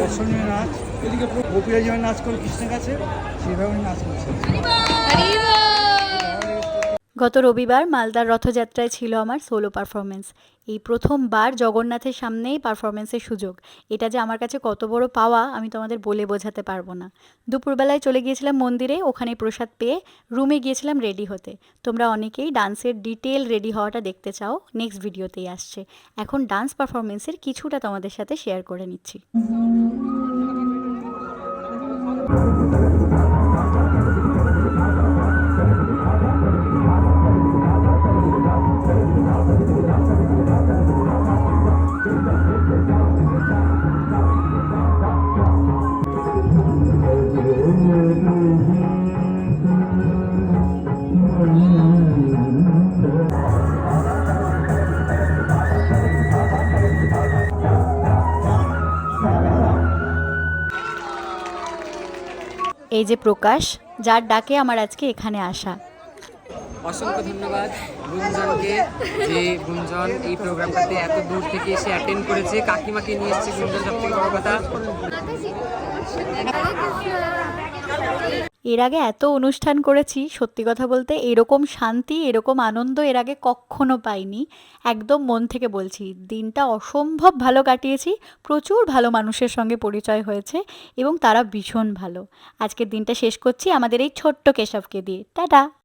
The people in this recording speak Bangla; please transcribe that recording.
দর্শনীয় নাচ। এদিকে পুরো গোপীরা যেভাবে নাচ করে কৃষ্ণের কাছে সেভাবে নাচ করছে। গত রবিবার মালদার রথযাত্রায় ছিল আমার সোলো পারফরমেন্স এই প্রথমবার জগন্নাথের সামনেই পারফরমেন্সের সুযোগ। এটা যে আমার কাছে কত বড় পাওয়া, আমি তোমাদের বলে বোঝাতে পারব না। দুপুরবেলায় চলে গিয়েছিলাম মন্দিরে, ওখানে প্রসাদ পেয়ে রুমে গিয়েছিলাম রেডি হতে। তোমরা অনেকেই ডান্সের ডিটেল রেডি হওয়াটা দেখতে চাও নেক্সট ভিডিওতেই আসছে। এখন ডান্স পারফরমেন্সের কিছুটা তোমাদের সাথে শেয়ার করে নিচ্ছি। এই যে প্রকাশ যার ডাকে আমার আজকে এখানে আসা। অসংখ্য ধন্যবাদ গুঞ্জনকে যে গুঞ্জন এই প্রোগ্রামটাতে এত দূর থেকে এসে অ্যাটেন্ড করেছে কাকিমাকে নিয়ে এসেছে গুঞ্জন সব থেকে বড় কথা। এর আগে এত অনুষ্ঠান করেছি, সত্যি কথা বলতে এরকম শান্তি, এরকম আনন্দ এর আগে কখনো পাইনি। একদম মন থেকে বলছি, দিনটা অসম্ভব ভালো কাটিয়েছি, প্রচুর ভালো মানুষের সঙ্গে পরিচয় হয়েছে এবং তারা ভীষণ ভালো। আজকের দিনটা শেষ করছি আমাদের এই ছোট্ট কেশবকে দিয়ে। টাটা!